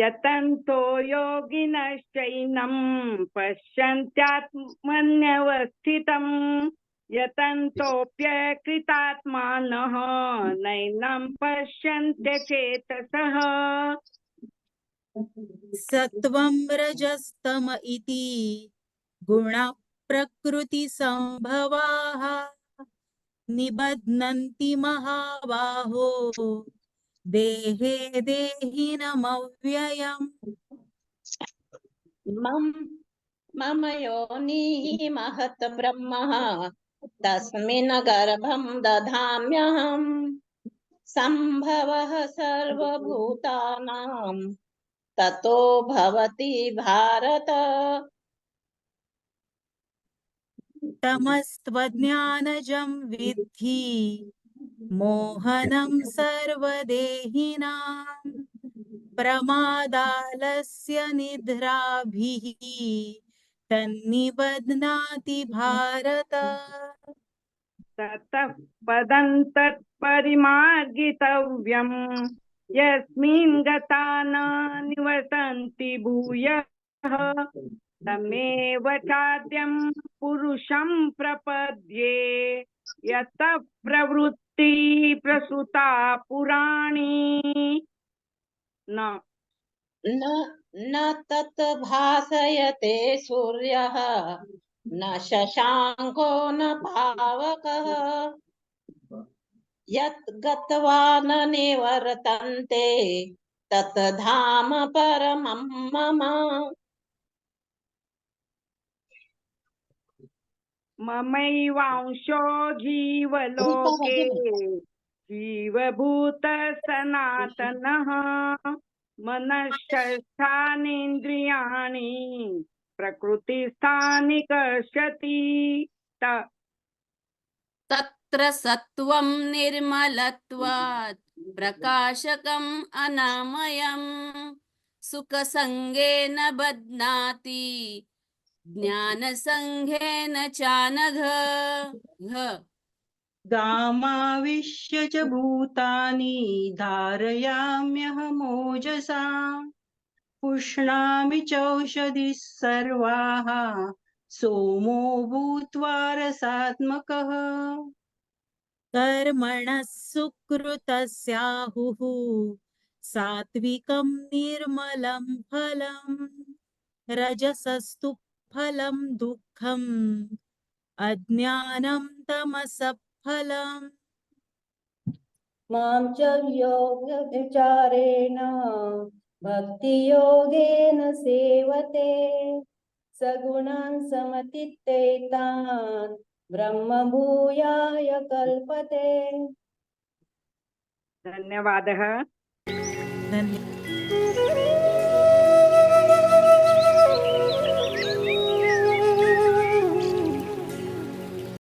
यतन्तो योगिनश्चैनं पश्यन्त्यात्मन्यवस्थितम् यतन्तोऽप्यकृतात्मानः नैनं पश्यन्त्य चेतसः सत्वं रजस्तम इति गुणप्रकृतिसम्भवाः। निबध्नन्ति महाबाहो। देहे देहिनमव्ययम्। मम मम योनिः महत् ब्रह्म, तस्मिन् गर्भं दधाम्यहम्। सम्भवः सर्वभूतानां ततो भवति भारत। तमस्त्वज्ञानजं विद्धि मोहनं सर्वदेहिनां प्रमादालस्य निद्राभिः तन्निबध्नाति भारत। ततः पदं तत्परिमार्गितव्यम्। यस्मिन् गता न निवसन्ति भूयः तमेव चाद्यं प्रपद्ये यतः प्रवृत्ति प्रसुता पुराणी। न। न न तत् भासयते सूर्यः, न शशाङ्को न पावकः। यत् गत्वा न निवर्तन्ते तत् धाम परमं मम। ममैवांशो जीवलोके जीवभूत सनातनः मनःषष्ठानीन्द्रियाणि प्रकृतिस्थानि कर्षति। त- तत्र सत्त्वं निर्मलत्वात् प्रकाशकम् अनामयम् सुखसङ्गेन बध्नाति ज्ञानसङ्घेन चानघ। गामाविश्य च भूतानि धारयाम्यहमोजसा पुष्णामि चौषधिः सर्वाः सोमो भूत्वा रसात्मकः। कर्मणः सुकृतस्याहुः सात्विकं निर्मलं फलं रजसस्तु फलं दुःखम्, अज्ञानं तमसः फलम् माँ च योगविचारेण भक्तियोगेन सेवते, सगुणान् समतित्येतान् ब्रह्मभूयाय कल्पते। धन्यवादः। धन्यवादः